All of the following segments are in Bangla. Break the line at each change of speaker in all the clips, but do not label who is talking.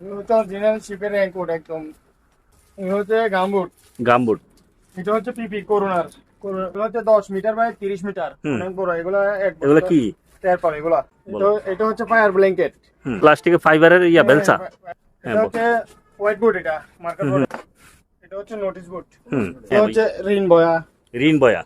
এগুলো হচ্ছে অরিজিনাল শিপের র্যাঙ্কোট একদম। এগুলো হচ্ছে গামবুট।
গামবুট।
এটা হচ্ছে পিপি করোনার এগুলো হচ্ছে দশ মিটার বাই তিরিশ মিটার। অনেক বড় এগুলো
এগুলো কি?
এগুলা। এটা- হচ্ছে ফায়ার ব্ল্যাঙ্কেট
প্লাস্টিকের ফাইবারের ইয়া বেলসা হ্যাঁ,
এটা হচ্ছে হোয়াইট বুট এটা মার্কার এটা হচ্ছে নোটিস বুট
হুম
এটা হচ্ছে রিন বয়া।
রিন বয়া।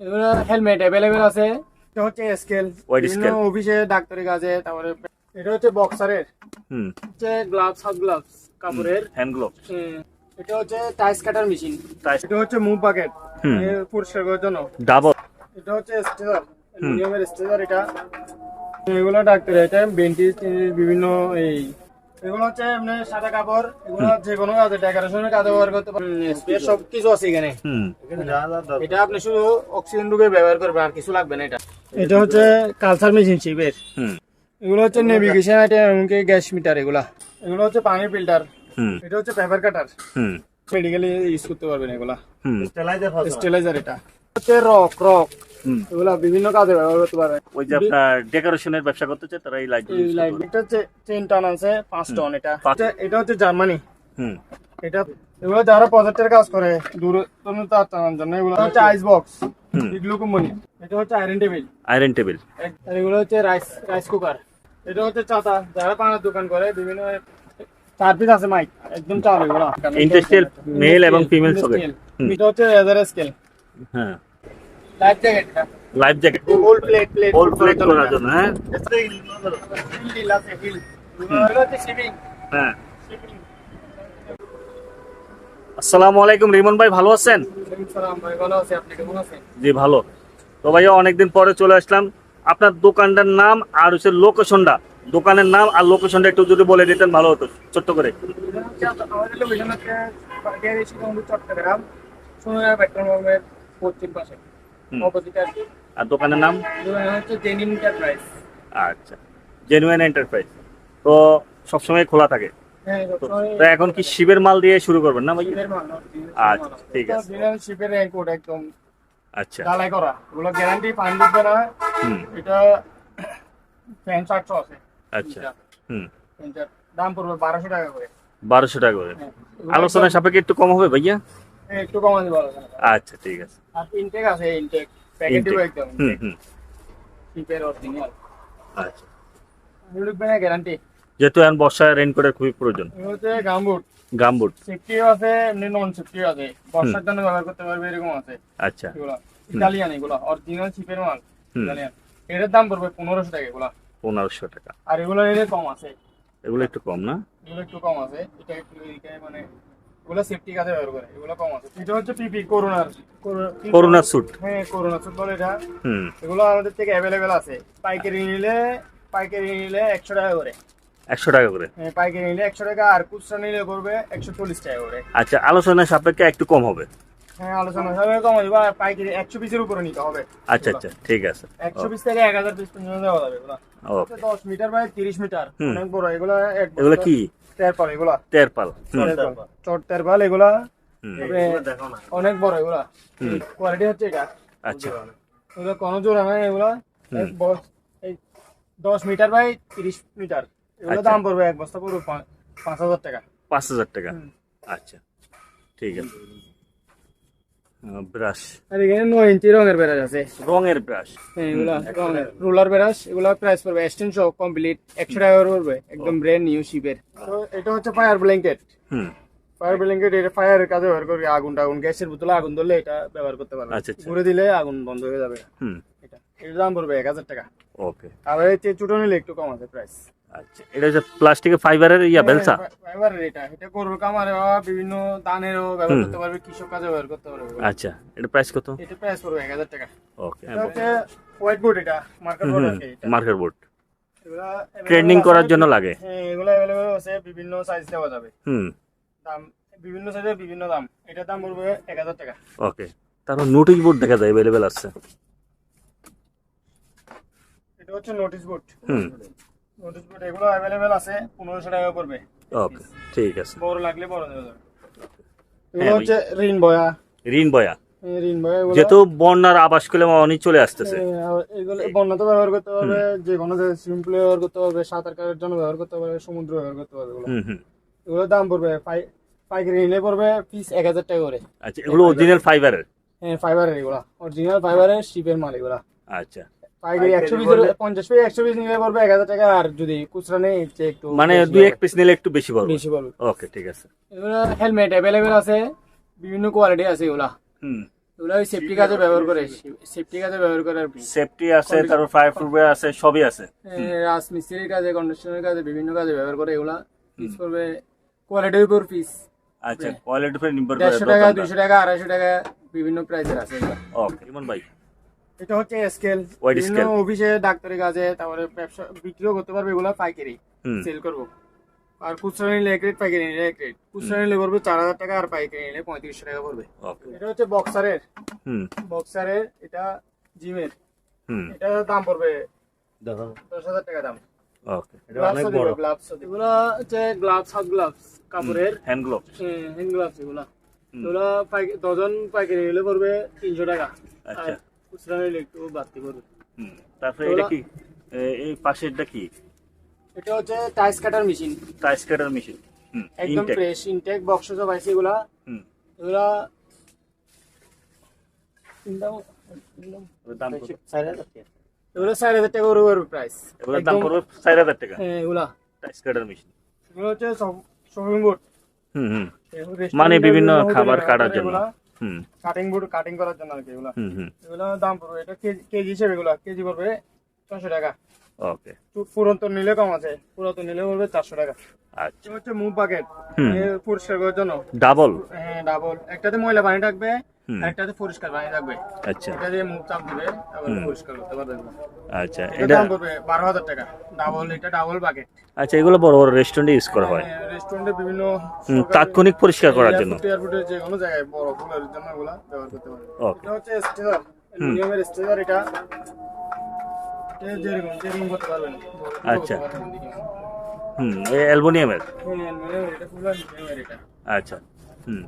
এগুলো হেলমেট অ্যাভেলেবেল আছে। এটা হচ্ছে স্কেল
White
বিভিন্ন অফিসে ডাক্তারি কাজে তারপরে এটা হচ্ছে বক্সারের।
হুম।
হচ্ছে গ্লাভস হাফ গ্লাভস কাপড়ের।
হ্যান্ড গ্লোভ
হুম। এটা হচ্ছে টাইস কাটার মেশিন. এটা হচ্ছে মুভ বাকেট
হুম।
পরিষ্কার করার জন্য।
ডাবল
এটা হচ্ছে স্টেজার অ্যালুমিনিয়ামের স্টেজার এটা। এগুলো ডাক্তার এটা বেন্টিস বিভিন্ন এই। এগুলো হচ্ছে এমনি সাদা কাপড়। এগুলো যে কোনো কাজে ডেকোরেশনের কাজে ব্যবহার করতে পারেন সব কিছু আছে এখানে। এটা আপনি শুধু অক্সিজেন ঢুকে ব্যবহার করবেন আর কিছু লাগবে না এটা। এটা হচ্ছে কালচার মেশিন শিপের
হুম।
এগুলো হচ্ছে নেভিগেশন এমনকি গ্যাস মিটার এগুলা। এগুলো হচ্ছে পানি ফিল্টার
হুম।
এটা হচ্ছে পেপার কাটার
হুম।
মেডিকেলি ইউজ করতে পারবেন এগুলা।
হুম।
স্টেলাইজার এটা। হচ্ছে রক রক
হুম।
এগুলা বিভিন্ন কাজে ব্যবহার করতে পারবেন
ওই যে আপনার ডেকোরেশনের ব্যবসা করতে চায় তারা এই লাইট
এই লাইট এটা হচ্ছে চেন টান আছে পাঁচ টন এটা। এটা- হচ্ছে জার্মানি
হুম।
এটা এগুলো যারা প্রজেক্টের কাজ করে দূর তার টানার জন্য এগুলো হচ্ছে আইস বক্স
হুম।
ইগলু কোম্পানি এটা হচ্ছে আয়রন টেবিল
আয়রন টেবিল
আর এগুলো হচ্ছে রাইস রাইস কুকার এটা হচ্ছে চাতা যারা পানের দোকান করে বিভিন্ন চার পিস আছে মাইক একদম চাল এগুলো
Industrial male এবং socket।
এটা হচ্ছে স্কেল
হ্যাঁ।
Life jacket
life jacket
hole plate plate
hole plate করার জন্য হ্যাঁ?
হিল আছে হিল এগুলো হচ্ছে শিপিং
হ্যাঁ। আসসালামু আলাইকুম রিমন ভাই ভালো আছেন?
ভাই
জি ভালো। তো ভাইয়া অনেকদিন পরে চলে আসলাম। আপনার দোকানটার নাম আর হচ্ছে লোকেশনটা দোকানের নাম আর লোকেশনটা একটু যদি বলে দিতেন ভালো হতো ছোট্ট করে।
আমাদের লোকেশন হচ্ছে চট্টগ্রাম সোনার পেট্রোল পশ্চিম পাশে আর
দোকানের নাম?
হচ্ছে এন্টারপ্রাইজ
আচ্ছা জেনুইন এন্টারপ্রাইজ তো সবসময় খোলা থাকে।
হ্যাঁ
তো এখন কি শিবের মাল দিয়ে শুরু করবেন না ভাই? আচ্ছা, ঠিক আছে।
র্যাঙ্কোট একদম।
আচ্ছা।
ঢালাই করা। ওগুলো গ্যারান্টি পানি দিবে না। এটা ফ্যান চারশো আছে।
আচ্ছা। হুম।
দাম পড়বে বারোশো টাকা করে।
বারোশো টাকা করে।
হ্যাঁ।
আলোচনা সাপেক্ষে একটু কম হবে ভাইয়া?
হ্যাঁ, একটু কমাতে পারবে
আচ্ছা ঠিক আছে।
আর ইনটেক আছে ইনটেক প্যাকেট দিব
Intake।
একদম।
হুম হুম।
শিপের অরিজিনাল
আচ্ছা।
গ্যারান্টি
যেহেতু এখন বর্ষায় রেইনকোটের খুবই প্রয়োজন।
গামবুট।
গামবুট।
সেফটিও আছে এমনি নন সেফটিও আছে। বর্ষার জন্য ব্যবহার করতে পারবে এরকম আছে।
আচ্ছা।
এগুলো অরিজিনাল শিপের মাল এটার দাম পড়বে পনেরোশো টাকা এগুলো।
পনেরোশো টাকা।
আর এগুলো রেটে কম আছে।
এগুলো একটু কম না?
এগুলো একটু কম আছে। এটা একটু মানে এগুলো সেফটি কাজে ব্যবহার করে। এগুলো কম আছে। এটা হচ্ছে পিপি করোনার
করোনা স্যুট
হ্যাঁ করোনা স্যুট বলে এটা।
হুম।
এগুলো আমাদের থেকে অ্যাভেলেবেল আছে। পাইকারি নিলে পাইকারি নিলে একশো টাকা করে।
একশো টাকা করে।
হ্যাঁ, পাইকারি নিলে একশো টাকা আর খুচরা নিলে করবে একশো চল্লিশ টাকা করে।
আচ্ছা আলোচনা সাপেক্ষে একটু কম হবে।
হ্যাঁ আলোচনা কম হবে পাইকারি একশো পিসের উপরে নিতে হবে।
আচ্ছা আচ্ছা ঠিক আছে।
একশো পিস থেকে এক হাজার পিস পর্যন্ত দেওয়া যাবে এগুলো। দশ মিটার বাই তিরিশ মিটার। অনেক বড় এগুলো এক
এগুলো কি?
তেরপাল এগুলা।
তেরপাল হুম।
চট তেরপাল এগুলা। অনেক বড় এগুলা। কোয়ালিটি হচ্ছে এটা।
আচ্ছা।
এগুলো কোনো জোড়া নাই এগুলা। দশ মিটার বাই তিরিশ মিটার। এগুলো
আচ্ছা।
দাম পড়বে এক বস্তা পড়বে পাঁচ- হাজার টাকা।
পাঁচ হাজার টাকা। আচ্ছা ঠিক আছে। ব্রাশ
আর এখানে নয় ইঞ্চি রঙের বেরাজ আছে।
রঙের ব্রাশ
হ্যাঁ, এগুলা রঙের। রোলার বেরাস এগুলা প্রাইস পড়বে এক্সটেন্ড সহ কমপ্লিট একশো টাকা পড়বে একদম ব্র্যান্ড নিউ শিপের তো এটা হচ্ছে ফায়ার ব্ল্যাঙ্কেট
হুম।
ফায়ার ব্ল্যাঙ্কেট এটা ফায়ারের কাজে ব্যবহার করি আগুন টাগুন গ্যাসের বোতলে আগুন ধরলে এটা ব্যবহার করতে পারবে।
আচ্ছা, আচ্ছা।
ঘুরে দিলে আগুন বন্ধ হয়ে যাবে।
হুম।
এটা। এটার দাম পড়বে এক হাজার টাকা।
ওকে
এই যে নিলে একটু কম আছে প্রাইস
আচ্ছা এটা হচ্ছে প্লাস্টিকের ফাইবারের ইয়া বেলসা
ফাইবারের এটা। এটা গরুর কামারে বিভিন্ন দানেরও ব্যবহার করতে পারবে কৃষক কাজে ব্যবহার করতে পারবে।
আচ্ছা এটা প্রাইস কত?
এটা প্রাইস পড়বে এক হাজার টাকা।
ওকে
এটা হোয়াইট বোর্ড এটা মার্কেট বোর্ড আছে এটা।
মার্কের বোর্ড ট্রেন্ডিং করার জন্য লাগে।
হ্যাঁ এগুলো অ্যাভেলেবল আছে বিভিন্ন সাইজ দেওয়া যাবে।
হুম।
দাম বিভিন্ন সাইজের বিভিন্ন দাম। এটার দাম পড়বে এক হাজার টাকা।
ওকে তারপর নোটিশ বোর্ড দেখা যায় অ্যাভেলেবেল আছে।
এটা হচ্ছে নোটিশ বোর্ড
হুম।
নোটিশ বোর্ড এগুলো অ্যাভেলেবেল আছে পনেরোশো টাকা পড়বে।
ওকে ঠিক আছে।
বড় লাগলে বড় দেওয়া যাবে।
হ্যাঁ,
এগুলো হচ্ছে রিন বয়া।
ঋণ বয়া।
ঋণ
যেহেতু বন্যার আবাস করলে অনেক চলে আসতেছে।
আর এগুলো ব্যবহার করতে পারবে যে কোনো সুইমিং পুলে ব্যবহার করতে পারবে সাঁতার কাটার জন্য ব্যবহার করতে পারবে সমুদ্র ব্যবহার করতে পারবে এগুলো।
হুম হুম।
এগুলোর দাম পড়বে পাই- পাইকারি নিলে পড়বে পিস এক হাজার টাকা করে।
আচ্ছা এগুলো অরিজিনাল ফাইবারের
হ্যাঁ ফাইবারের এগুলা। অরিজিনাল ফাইবারের শিপের মাল এগুলা।
আচ্ছা।
পাইকারি পিস পিস নিলে পড়বে টাকা আর যদি খুচরা নেই একটু
মানে দুই এক পিস নিলে একটু বেশি পড়বে?
বেশি পড়বে।
ওকে ঠিক আছে।
এগুলো হেলমেট আছে বিভিন্ন কোয়ালিটি আছে এগুলা।
হুম।
এগুলো ওই সেফটি কাজে ব্যবহার করে সেফটি কাজে ব্যবহার করে
সেফটি আছে তারপর ফায়ার প্রুফ আছে সবই আছে।
রাজমিস্ত্রির কাজে কন্ডিশনের কাজে বিভিন্ন কাজে ব্যবহার করে এগুলা। পিস পড়বে কোয়ালিটির উপর পিস
আচ্ছা কোয়ালিটি উপরে নির্ভর করে
দেড়শো টাকা টাকা আড়াইশো টাকা বিভিন্ন প্রাইসের আছে
ওকে ইমন ভাই
এটা হচ্ছে স্কেল বিভিন্ন. অফিসে ডাক্তারের কাজে তারপরে ব্যবসা বিক্রিও করতে পারবে এগুলা পাইকারি সেল করব। আর খুচরা নিলে এক রেট পাইকারি নিলে এক রেট খুচরা নিলে পড়বে চার হাজার টাকা আর পাইকারি নিলে পঁয়ত্রিশশো টাকা পড়বে।
ওকে
এটা হচ্ছে বক্সারের।
হুম।
বক্সারের এটা জিমের।
হুম।
এটা দাম পড়বে দশ হাজার। টাকা দাম।
ওকে
গ্লাভস গ্লাভস এগুলো হচ্ছে গ্লাভস হাত গ্লাভস কাপড়ের।
হ্যান্ড গ্লোভ
হ্যান্ড গ্লাভস এগুলা। এগুলো ডজন পাইকারি নিলে পড়বে তিনশো টাকা। আর
আচ্ছা
খুচরা নিলে একটু বাড়তি পড়বে
তারপরে এটা কি? এই পাশেরটা কি?
এটা হচ্ছে ties cutter machine.
Ties cutter machine. হুম
একদম ফ্রেশ ইনটেক বক্স সব আছে এগুলা।
হুম।
এগুলা এগুলো চার হাজার টাকা পড়বে প্রাইস
এগুলোর দাম পড়বে চার হাজার টাকা।
এগুলা।
Tiles cutter machine.
এগুলো হচ্ছে শপিং বোর্ড
হুম হুম। মানে বিভিন্ন খাবার কাটার জন্য।
কাটিং বোর্ড কাটিং করার জন্য আর কি এগুলা। এগুলো দাম পড়বে এটা কেজি কেজি হিসেবে এগুলা কেজি পড়বে ছশো টাকা।
ওকে
পু- পুরাতন নিলে কম আছে? পুরাতন নিলে পড়বে চারশো টাকা।
আচ্ছা।
হচ্ছে মুভ বাকেট। পরিষ্কার করার জন্য।
ডাবল?
হ্যাঁ ডাবল। একটাতে ময়লা পানি থাকবে। একটাতে পরিষ্কার পানি থাকবে।
আচ্ছা।
এটা দিয়ে মুখ চাপ দিবে তারপরে পরিষ্কার করতে পারবে
আচ্ছা
এটা দাম পড়বে বারো হাজার টাকা। ডাবল এটা ডাবল বাকেট।
আচ্ছা এগুলো বড় বড় রেস্টুরেন্টে ইউজ করা হয়।
রেস্টুরেন্টে বিভিন্ন
তাৎক্ষণিক পরিষ্কার করার জন্য।
এয়ারপোর্টের যে কোনো জায়গায় বড় ফুলের জন্য এগুলা ব্যবহার করতে পারবে। এটা হচ্ছে স্টেজার অ্যালুমিনিয়ামের স্টেজার এটা।
আচ্ছা। হুম এই অ্যালবোনিয়ামের
হ্যাঁ,
আচ্ছা হুম।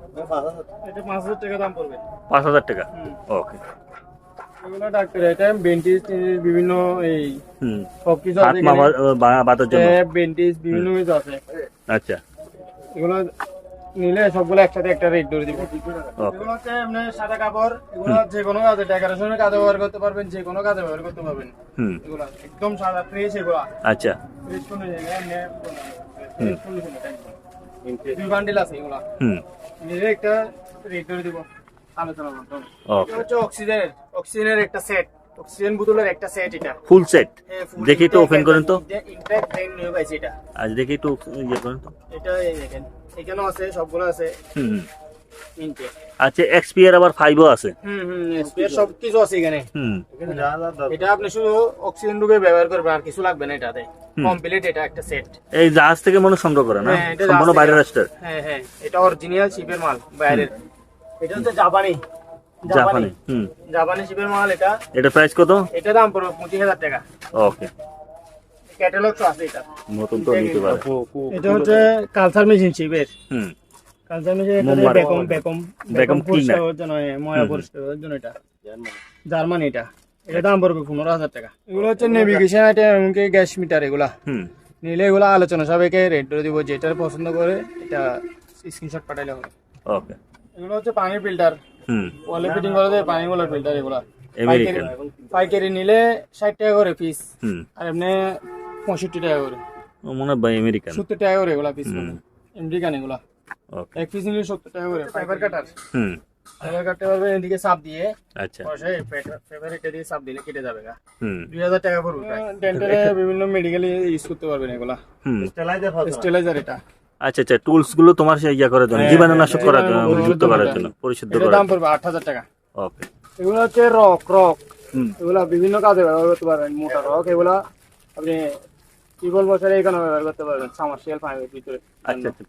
পাঁচ হাজার টাকা দাম পড়বে।
পাঁচ হাজার টাকা? ওকে।
এগুলো ডাক্তার এটা বেন্টিস বিভিন্ন এই
হুম।
সব কিছু আছে
বাতার জন্য?
বেন্টিস বিভিন্ন আছে।
আচ্ছা।
এগুলো নিলে সবগুলো একসাথে একটা রেট ধরে দিব। এগুলো হচ্ছে এমনি সাদা কাপড় এগুলো যে কোনো কাজে ডেকোরেশনের কাজে ব্যবহার করতে পারবেন যে কোনো কাজে ব্যবহার করতে পারবেন। এগুলো একদম সাদা ফ্রেশ এগুলো।
আচ্ছা।
ফ্রেশ কোনো জায়গায় এমনি। দুই বান্ডিল আছে এগুলো।
হুম।
নিলে একটা রেট ধরে দিব। আলোচনা করতে হবে।
ওকে
এটা হচ্ছে অক্সিজেনের অক্সিজেনের একটা সেট অক্সিজেন বোতলের একটা সেট এটা।
ফুল সেট
হ্যাঁ,
দেখি একটু ওপেন করেন তো।
intake fan নিয়ে পাইছি এটা
আজ দেখি একটু ইয়ে করেন তো।
এটা এই দেখেন এখানেও আছে সবগুলো আছে।
হুম হুম।
ইনটেক
আচ্ছা এক্সপিয়ার আবার ফাইভও আছে।
হুম হুম স্পেয়ার সব কিছু আছে এখানে।
হুম।
এটা আপনি শুধু অক্সিজেন রূপে ব্যবহার করবেন আর কিছু লাগবে না এটাতে। কমপ্লিট এটা একটা সেট
এই জাহাজ থেকে মনে হয় সংগ্রহ করে না?
হ্যাঁ, এটা
সম্পূর্ণ বাইরের রাষ্ট্রের
হ্যাঁ হ্যাঁ এটা অরিজিনাল শিপের মাল বাইরের। এটা হচ্ছে জাপানি
জাপানি। হুম।
জাপানি শিপের মাল এটা।
এটা প্রাইস কত?
এটা দাম পড়বে পঁচিশ হাজার টাকা।
ওকে
ক্যাটালগ আছে এটা।
নতুন তো নিতে পারে।
এটা হচ্ছে কালচার মেশিন শিপের।
হুম।
কালচার মেশিন
মোমবাতি।
বেকম বেকম
বেকম
পরিষ্কার জন্য ময়লা পরিষ্কার জন্য এটা। জার্মানি। এটা। এটা দাম পড়বে পনেরো হাজার টাকা। এগুলো হচ্ছে নেভিগেশন আইটেম এমনকি গ্যাস মিটার এগুলা।
হুম।
নিলে এগুলো আলোচনা সবাইকে রেট করে দিব যেটার পছন্দ করে এটা স্ক্রিনশট পাঠাইলে হবে।
ওকে
এগুলো হচ্ছে পানির ফিল্টার ওয়ালে ফিটিং করে দেয় পানি গুলোর ফিল্টার এগুলা।
আমেরিকান
পাইকারি- নিলে ষাট টাকা করে পিস
হুম।
আর এমনি পঁয়ষট্টি টাকা করে।
ও মনে হয় আমেরিকান
সত্তর টাকা করে এগুলা পিস আমেরিকান এগুলা।
ওকে
এক পিস নিলে সত্তর টাকা করে। ফাইবার কাটার
হুম।
ফাইবার কাটতে পারবে এদিকে চাপ দিয়ে
আচ্ছা।
ফাইবার এটা দিয়ে চাপ দিলে কেটে যাবে
হুম।
দুই হাজার টাকা পড়বে। ডেন্টালে বিভিন্ন মেডিকেলে ইউজ করতে পারবেন এগুলা।
হুম।
স্টেলাইজার এটা।
আচ্ছা আচ্ছা টুলসগুলো তোমার সেই ইয়া করার জন্য
হ্যাঁ,
জীবাণুনাশক
হ্যাঁ,
করার জন্য
জীবাণু
যুক্ত করার জন্য পরিশুদ্ধ করার
দাম পড়বে আট হাজার টাকা।
ওকে
এগুলো হচ্ছে রক রক এগুলা বিভিন্ন কাজে ব্যবহার করতে পারবেন মোটা রক এগুলা আপনি টিউবওয়েল বসালে এখানে ব্যবহার করতে পারবেন সামার্শিয়াল পানির ভিতরে।
আচ্ছা আচ্ছা।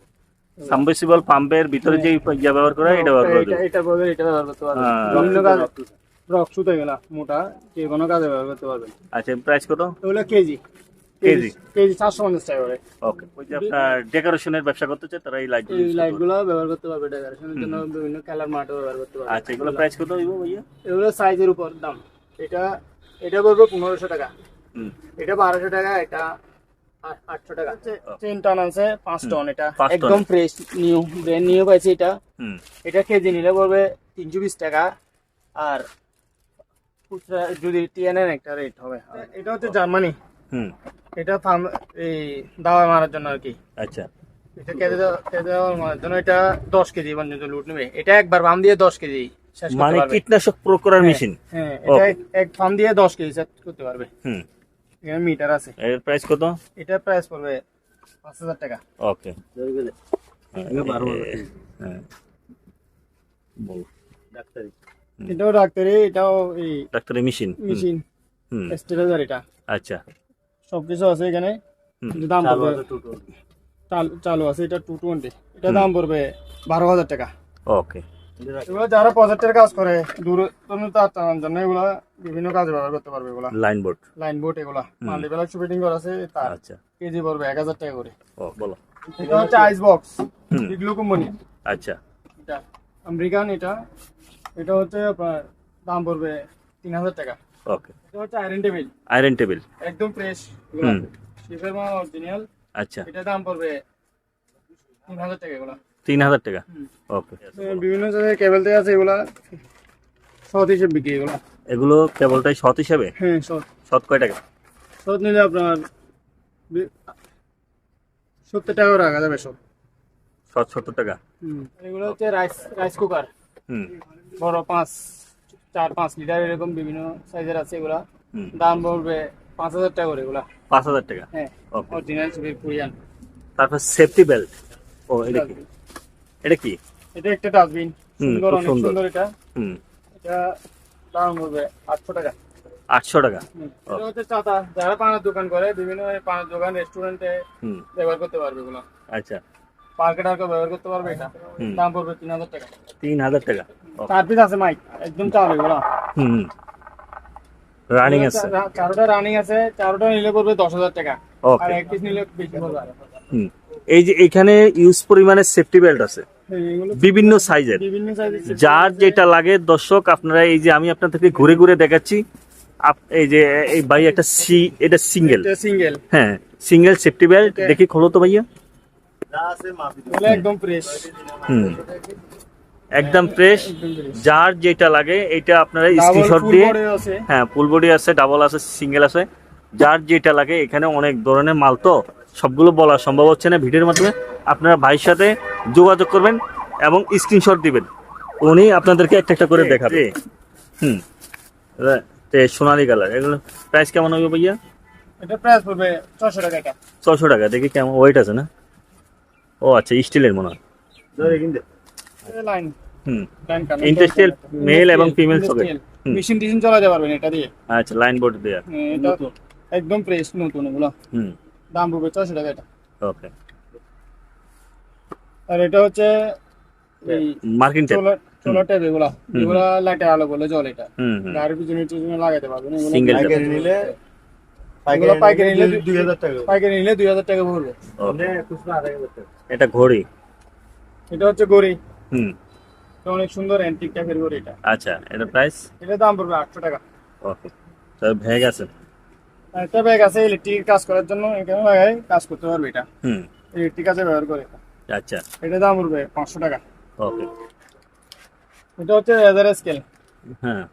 সাবমের্সিবল পাম্পের ভিতরে যে ইয়া ব্যবহার করা এটা ব্যবহার করা
এটা
যাবে
এটা বলবে ব্যবহার করতে পারবেন।
হ্যাঁ,
বিভিন্ন কাজে রক সুতো এগুলা মোটা যে কোনো কাজে ব্যবহার করতে পারবেন।
আচ্ছা প্রাইস কত?
এগুলো কেজি।
কেজি?
কেজি চারশো পঞ্চাশ টাকা করে।
ওকে ওই যে আপনার ডেকোরেশনের ব্যবসা করতে চায় তারা এই লাইট
এই লাইটগুলো ব্যবহার করতে পারবে ডেকোরেশনের জন্য বিভিন্ন কালার মার্টও ব্যবহার করতে পারবে।
আচ্ছা এগুলো প্রাইস কত হইব ভাইয়া?
এগুলো সাইজের উপর দাম। এটা এটা পড়বে পনেরোশো টাকা।
হুম।
এটা বারোশো টাকা এটা আ- আটশো টাকা। চেন টন আছে টন এটা। একদম ফ্রেশ নিউ ব্র্যান্ড নিউ পাইছে এটা।
হুম।
এটা কেজি নিলে পড়বে তিনশো বিশ টাকা। আর খুচরা যদি টিএনএন একটা রেট হবে। এটা হচ্ছে জার্মানি।
হুম।
এটা ফার্ম এই দাওয়া মারার জন্য আর কি।
আচ্ছা।
এটা মারার জন্য। এটা দশ কেজি পর্যন্ত লুট নেবে। এটা একবার ফার্ম দিয়ে দশ কেজি
মানে কীটনাশক প্রয়োগ করার মেশিন
হ্যাঁ এটা এক- ফার্ম দিয়ে দশ কেজি সেট করতে পারবে।
হুম।
এখানে মিটার আছে।
এর প্রাইস কত?
এটা প্রাইস পড়বে পাঁচ হাজার টাকা।
ওকে হ্যাঁ বল।
এটাও ডাক্তারি এটাও এই
ডাক্তারের মেশিন
মেশিন এটা।
আচ্ছা।
সবকিছু আছে এখানে। দাম পড়বে। চালু আছে এটা টু টোয়েন্টি এটা দাম পড়বে বারো হাজার টাকা।
ওকে
এগুলো যারা প্রজেক্টের কাজ করে দূর তার টানার জন্য এগুলো বিভিন্ন কাজে ব্যবহার করতে পারবে এগুলা।
লাইন বোর্ড
লাইন বোর্ড এগুলা। মাল্টিপ্লাক শুটিং করা আছে তার
আচ্ছা।
কেজি পড়বে এক হাজার টাকা করে।
ও বলো।
এটা হচ্ছে আইস বক্স। এগুলো কোম্পানি
আচ্ছা।
এটা আমেরিকান এটা। এটা হচ্ছে আপনার দাম পড়বে তিন হাজার টাকা।
ওকে
এটা হচ্ছে আয়রন টেবিল
আয়রন টেবিল
একদম ফ্রেশ
হুম।
মাল অরিজিনাল
আচ্ছা।
এটা দাম পড়বে তিন হাজার টাকা এগুলা।
তিন হাজার টাকা ওকে
বিভিন্ন জায়গায় কেবল থেকে আছে এগুলা শত হিসেবে বিক্রি এগুলা।
এগুলো কেবলটাই শত হিসাবে?
হ্যাঁ শত
শত কয় টাকা?
শত নিলে আপনার সত্তর টাকা রাখা যাবে সব
সত্তর টাকা?
এগুলো হচ্ছে রাইস রাইস কুকার
হুম।
বড় পাঁচ। চার পাঁচ লিটার এরকম বিভিন্ন সাইজের আছে এগুলা। দাম পড়বে পাঁচ হাজার টাকা করে এগুলা।
পাঁচ হাজার টাকা?
হ্যাঁ অরিজিনাল সুবির কোরিয়ান
তারপর সেফটি বেল্ট ও এটা কি? এটা কি?
এটা একটা ডাস্টবিন সুন্দর অনেক
সুন্দর।
এটা।
হুম।
এটা দাম পড়বে আটশো টাকা।
আটশো টাকা।
এটা হচ্ছে চাতা। যারা পানের দোকান করে বিভিন্ন পানের দোকান রেস্টুরেন্টে ব্যবহার করতে পারবে এগুলো।
আচ্ছা।
পার্কে টার্কে ব্যবহার করতে পারবে এটা। দাম পড়বে তিন হাজার টাকা।
তিন হাজার টাকা?
আছে মাইক একদম চালু এগুলো
হুম রানিং আছে।
চারোটা রানিং আছে চারোটা নিলে দশ হাজার টাকা। আর এক পিস নিলে বেশি পড়বে
হুম। এই যে এখানে ইউজ পরিমাণে সেফটি বেল্ট আছে। বিভিন্ন সাইজের যার যেটা লাগে দর্শক আপনারা এই যে আমি আপনাদেরকে ঘুরে ঘুরে দেখাচ্ছি। এই যে এই ভাই একটা সি এটা সিঙ্গেল
সিঙ্গেল
হ্যাঁ সিঙ্গেল সেফটি বেল্ট দেখি খোলো তো ভাইয়া।
একদম ফ্রেশ
হুম। একদম ফ্রেশ যার যেটা লাগে এটা আপনারা স্ক্রিনশট দিয়ে হ্যাঁ ফুল বডি আছে ডাবল আছে সিঙ্গেল আছে। যার যেটা লাগে এখানে অনেক ধরনের মাল তো। সবগুলো বলা সম্ভব হচ্ছে না ভিডিওর মাধ্যমে। আপনারা ভাইয়ের সাথে যোগাযোগ করবেন এবং স্ক্রিনশট দিবেন। উনি আপনাদেরকে একটা একটা করে দেখাবে। হুম। সোনালি কালার। এগুলো প্রাইস কেমন হবে ভাইয়া?
এটা প্রাইস পড়বে ছশো টাকা এটা।
ছশো টাকা। দেখি কেমন ওয়েট আছে না? ও আচ্ছা স্টিলের মনে হয়।
লাইন
হুম।
লাইন
Industrial male এবং female socket। হুম।
মেশিন টিশিন চালাতে পারবেন এটা দিয়ে।
আচ্ছা লাইন বোর্ড দেয়া।
হ্যাঁ, এটা একদম ফ্রেশ নতুন এগুলো।
হুম।
দাম পড়বে ছশো টাকা এটা।
ওকে
আর এটা হচ্ছে এই
মার্কিন টেপ
সোলার সোলার ট্যাপ এগুলা। এগুলা লাইটের আলো বলে জল এটা।
হুম হুম।
গাড়ির পিছনে টিছনে লাগাতে পারবেন। এগুলো
Single tap।
পাইকারি নিলে এগুলো পাইকারি নিলে দুই হাজার টাকা। পাইকারি নিলে দুই হাজার টাকা পড়বে
ওকে এটা ঘড়ি।
এটা হচ্ছে গড়ি
হুম।
এটা অনেক সুন্দর অ্যান্টিক টাইপের গড়ি এটা।
আচ্ছা এটা প্রাইস
এটা দাম পড়বে আটশো টাকা।
ওকে তার ভ্যাগ আছে।
আর একটা ব্যাগ আছে ইলেকট্রিক কাজ করার জন্য এখানে লাগাই কাজ করতে পারবে এটা।
হুম।
ইলেকট্রিক কাজে ব্যবহার করে এটা।
আচ্ছা।
এটা দাম পড়বে পাঁচশো টাকা।
ওকে।
এটা হচ্ছে লেজার স্কেল
হ্যাঁ।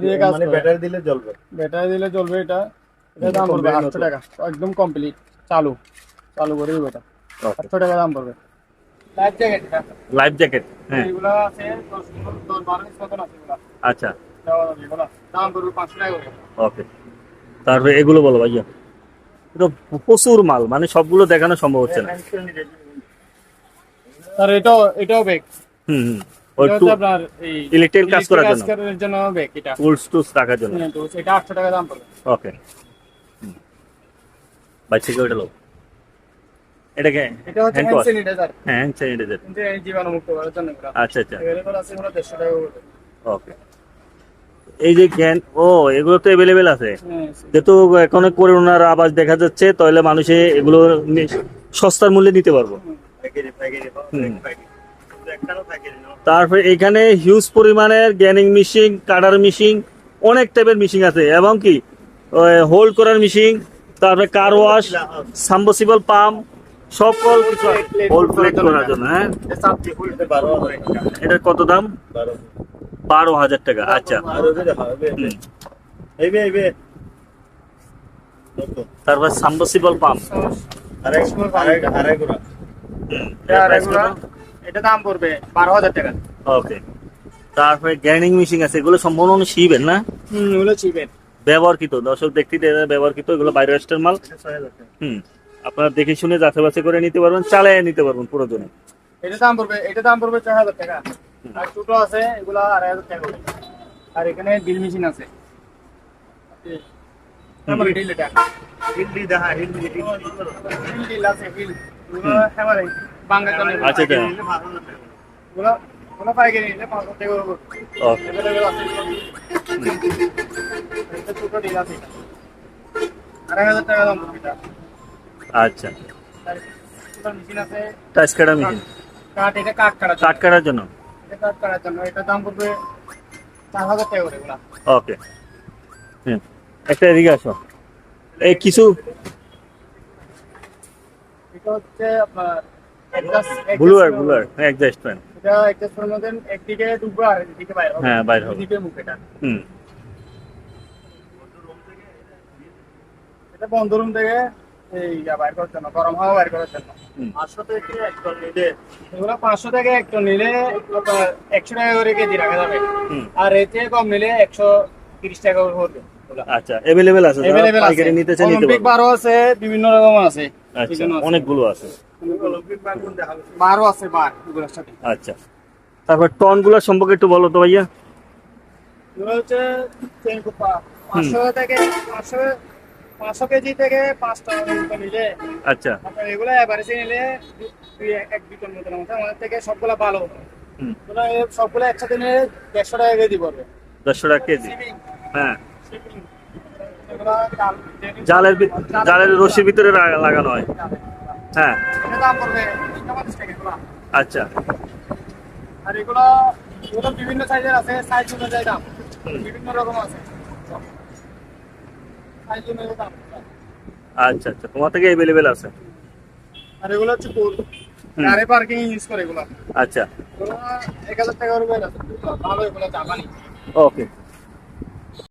দিয়ে কাজ
ব্যাটারি দিলে জ্বলবে।
ব্যাটারি দিলে চলবে এটা। এটা দাম পড়বে আটশো টাকা। একদম কমপ্লিট চালু। চালু করে দেবো এটা।
ওকে।
আটশো টাকা দাম পড়বে। লাইফ জ্যাকেট
জ্যাকেট হ্যাঁ।
এগুলো আছে দশ দশ বারো পিস মতন আছে এগুলো।
আচ্ছা।
দাম পড়বে টাকা
ওকে তারপরে এগুলো বলো ভাইয়া। এটা প্রচুর মাল মানে সবগুলো দেখানো সম্ভব হচ্ছে না।
আর এটাও এটাও ব্যাগ
হুম ইলেকট্রিক কাজ করার জন্য।
কাজ জন্য ব্যাগ এটা।
টুলস টুলস রাখার জন্য।
হ্যাঁ, এটা আটশো টাকা দাম পড়বে।
ওকে ভাই থেকে ওইটা লো এটাকে
এটা হচ্ছে
হ্যান্ড
হ্যান্ড স্যানিটাইজার
হ্যাঁ হ্যান্ড স্যানিটাইজার
জীবাণু মুক্ত করার জন্য
আচ্ছা আচ্ছা।
এগুলো আছে এগুলো দেড়শো টাকা করে।
ওকে এই যে ও এগুলো তো অ্যাভেলেবেল আছে।
হ্যাঁ
যেহেতু এখন করোনার আবাস দেখা যাচ্ছে তাহলে মানুষে এগুলো সস্তার মূল্যে নিতে পারব। তারপরে এখানে হিউজ পরিমাণের গ্যানিং মেশিন কাটার মেশিন অনেক টাইপের মেশিন আছে। এবং কি হোল্ড করার মেশিন তারপরে কার ওয়াশ সাম্বসিবল পাম্প সকল কিছু প্লেট করার জন্য হ্যাঁ? এটার কত দাম? বারো। হাজার টাকা আচ্ছা। তারপর সাম্বসিবল পাম্প।
এটা দাম পড়বে বারো হাজার টাকা।
ওকে তারপরে গ্যানিং মেশিন আছে এগুলো সম্পূর্ণ না?
হুম
ব্যবহারকৃত দর্শক দেখতে দেয় ব্যবহারকৃত এগুলো বাইরে রাষ্ট্রের মাল হুম। আপনারা দেখে শুনে যাচাই বাছাই করে নিতে পারবেন চালিয়ে নিতে পারবেন পুরোজনে।
এটা দাম পড়বে এটা দাম পড়বে ছয় হাজার টাকা। আর ছোট আছে এগুলো আড়াই হাজার টাকা আর এখানে ড্রিল মেশিন আছে। ড্রিল এটা। হিল আছে হিল
আচ্ছা আচ্ছা।
পাইকারি নিলে পাঁচশো টাকা আছে। এটা ছোট ড্রিল আছে। আড়াই হাজার টাকা দাম পড়বে এটা।
আচ্ছা।
মেশিন আছে
টাচ কাটা মেশিন
এটা।
কাট কাটার জন্য।
এটা কাঠ কাটার জন্য এটার দাম পড়বে চার হাজার টাকা করে
ওকে। হুম। একটা এদিকে আসো। এই কিছু
এটা হচ্ছে আপনার
ব্লুয়ার ব্লুয়ার অ্যাডজাস্ট ফ্যান
এটা adjust করার মধ্যে একদিকে ঢুকবে আর বাইরে।
হ্যাঁ, বাইরে হবে।
এটা
হুম।
এটা বন্ধ রুম থেকে ইয়া বাইর করার জন্য গরম হাওয়া বাইর করার জন্য। পাঁচশো থেকে এক টন নিলে এগুলো পাঁচশো থেকে এক টন নিলে একশো টাকা করে কেজি রাখা যাবে। আর এর থেকে কম নিলে একশো তিরিশ টাকা করে পড়বে
আচ্ছা অ্যাভেলেবেল আছে যারা
আছে।
নিতে চান নিতে
অলিম্পিক বারো আছে বিভিন্ন রকম আছে।
আচ্ছা
আছে।
অনেকগুলো আছে।
বারো আছে বার এগুলোর সাথে।
আচ্ছা। তারপর টনগুলো সম্পর্কে একটু বলো তো ভাইয়া।
এগুলো হচ্ছে পাঁচশো থেকে পাঁচশো পাঁচশো কেজি থেকে পাঁচটা নিলে।
আচ্ছা।
আপনার এগুলো এভারেজে নিলে দু- এক দুই টন মতো মতো আমাদের থেকে সবগুলো ভালো। সবগুলো একসাথে নিলে দেড়শো টাকা কেজি পড়বে।
দেড়শো টাকা কেজি? হ্যাঁ। জালের জালের রশির ভিতরে লাগানো হয়। হ্যাঁ। আচ্ছা।
আর এগুলো বিভিন্ন সাইজের আছে। সাইজ অনুযায়ী দাম। বিভিন্ন রকম আছে।
আচ্ছা আচ্ছা। তোমার থেকে অ্যাভেলেবেল আছে?
আর এগুলো হচ্ছে পুল
হুম।
পার্কিং ইউজ করে এগুলো।
আচ্ছা।
এগুলো এক হাজার টাকা করে আছে। ভালো এগুলো জাপানি।
ওকে।